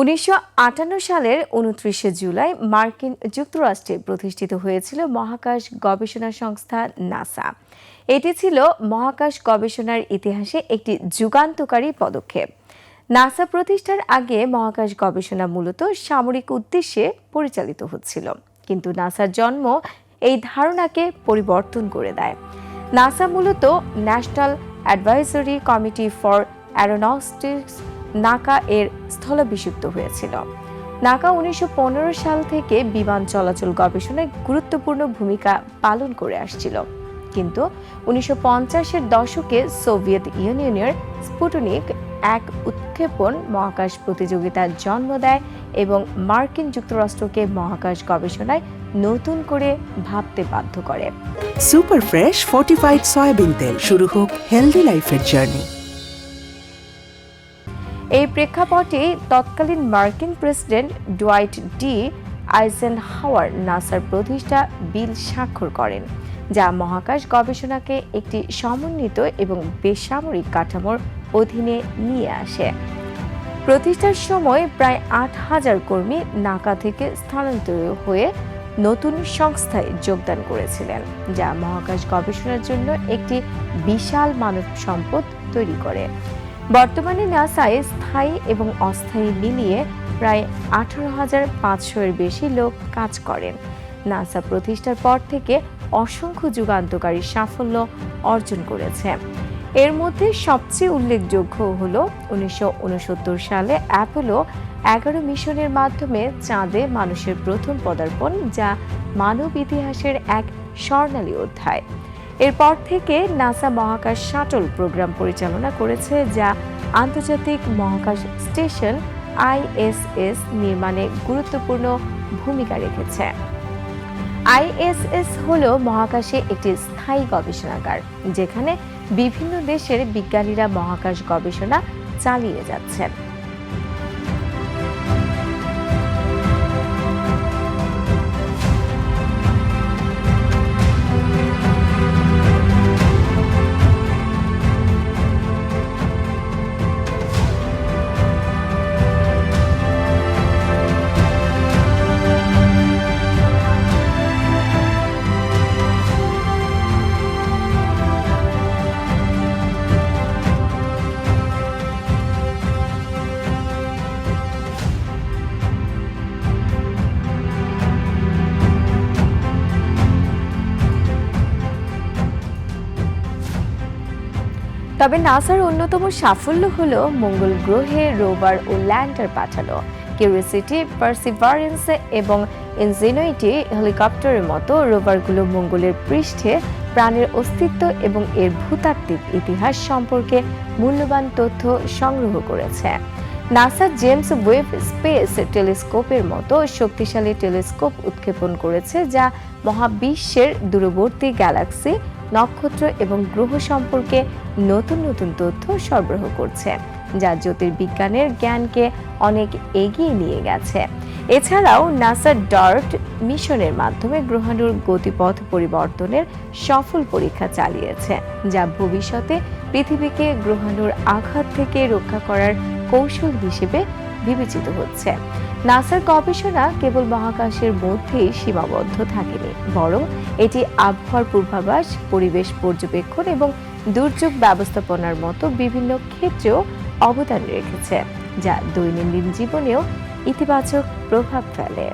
উনিশশো আটান্ন সালের উনত্রিশে জুলাই মার্কিন যুক্তরাষ্ট্রে প্রতিষ্ঠিত হয়েছিল মহাকাশ গবেষণা সংস্থা নাসা। এটি ছিল মহাকাশ গবেষণার ইতিহাসে একটি যুগান্তকারী পদক্ষেপ। নাসা প্রতিষ্ঠার আগে মহাকাশ গবেষণা মূলত সামরিক উদ্দেশ্যে পরিচালিত হচ্ছিল। কিন্তু নাসার জন্ম এই ধারণাকে পরিবর্তন করে দেয়। নাসা মূলত national advisory committee for aeronautics NACA এর স্থলাভিষিক্ত হয়েছিল। নাকা উনিশশো সাল থেকে বিমান চলাচল গবেষণায় গুরুত্বপূর্ণ ভূমিকা পালন করে আসছিল। কিন্তু উনিশশো পঞ্চাশের দশকে সোভিয়েত ইউনিয়নের স্পুটনিক এক উৎক্ষেপণ মহাকাশ প্রতিযোগিতার জন্ম দেয় এবং মার্কিন যুক্তরাষ্ট্রকে মহাকাশ গবেষণায় নতুন করে ভাবতে বাধ্য করে। সুপার ফ্রেশ ফর্টিফাইড সয়াবিন তেল। শুরু হোক হেলদি লাইফের জার্নি এই প্রেক্ষাপটে তৎকালীন মার্কিন প্রেসিডেন্ট ডোয়াইট ডি আইজেন হাওয়ার নাসার প্রতিষ্ঠা বিল স্বাক্ষর করেন, যা মহাকাশ গবেষণাকে একটি সমন্বিত এবং বেসামরিক কাঠামোর অধীনে নিয়ে আসে। প্রতিষ্ঠার সময় প্রায় আট হাজার কর্মী নাকা থেকে স্থানান্তর হয়ে নতুন সংস্থায় যোগদান করেছিলেন, যা মহাকাশ গবেষণার জন্য একটি বিশাল মানব সম্পদ তৈরি করে। বর্তমানে নাসায় স্থায়ী এবং অস্থায়ী মিলিয়ে প্রায় আঠারো হাজার পাঁচশো এর বেশি লোক কাজ করেন। নাসা প্রতিষ্ঠার পর থেকে অসংখ্য যুগান্তকারী সাফল্য অর্জন করেছে। এর মধ্যে সবচেয়ে উল্লেখযোগ্য হল উনিশশো উনসত্তর সালে অ্যাপোলো এগারো মিশনের মাধ্যমে চাঁদে মানুষের প্রথম পদার্পণ, যা মানব ইতিহাসের এক স্বর্ণালী অধ্যায়। এরপর থেকে নাসা মহাকাশ শাটল প্রোগ্রাম পরিচালনা করেছে, যা আন্তর্জাতিক মহাকাশ স্টেশন আইএসএস নির্মাণে গুরুত্বপূর্ণ ভূমিকা রেখেছে। আইএসএস হল মহাকাশে একটি স্থায়ী গবেষণাগার, যেখানে বিভিন্ন দেশের বিজ্ঞানীরা মহাকাশ গবেষণা চালিয়ে যাচ্ছেন। তবে নাসার অন্যতম সাফল্য হলো মঙ্গল গ্রহে রোভার ও ল্যান্ডার পাঠানো। কিউরিসিটি পার্সিভারেন্স এবং ইনজিনুইটি হেলিকপ্টারের মতো রোভারগুলো মঙ্গলের পৃষ্ঠে প্রাণের অস্তিত্ব এবং এর ভূতাত্ত্বিক ইতিহাস সম্পর্কে মূল্যবান তথ্য সংগ্রহ করেছে। নাসা জেমস ওয়েব স্পেস টেলিস্কোপের মতো শক্তিশালী টেলিস্কোপ উৎক্ষেপণ করেছে যা মহাবিশ্বের দূরবর্তী গ্যালাক্সি নক্ষত্র এবং গ্রহ সম্পর্কে নতুন নতুন তথ্য সরবরাহ করছে, যা জ্যোতির্বিজ্ঞানের জ্ঞানকে অনেক এগিয়ে নিয়ে গেছে। এছাড়াও নাসা ডার্ট মিশনের মাধ্যমে গ্রহাণুর গতিপথ পরিবর্তনের সফল পরীক্ষা চালিয়েছে, যা ভবিষ্যতে পৃথিবীকে গ্রহাণুর আঘাত থেকে রক্ষা করার কৌশল হিসেবে বিবেচিত হচ্ছে। নাসার গবেষণা কেবল মহাকাশের মধ্যেই সীমাবদ্ধ থাকেনি, বরং এটি আবহাওয়ার পূর্বাভাস, পরিবেশ পর্যবেক্ষণ এবং দুর্যোগ ব্যবস্থাপনার মতো বিভিন্ন ক্ষেত্রেও অবদান রেখেছে, যা দৈনন্দিন জীবনেও ইতিবাচক প্রভাব ফেলে।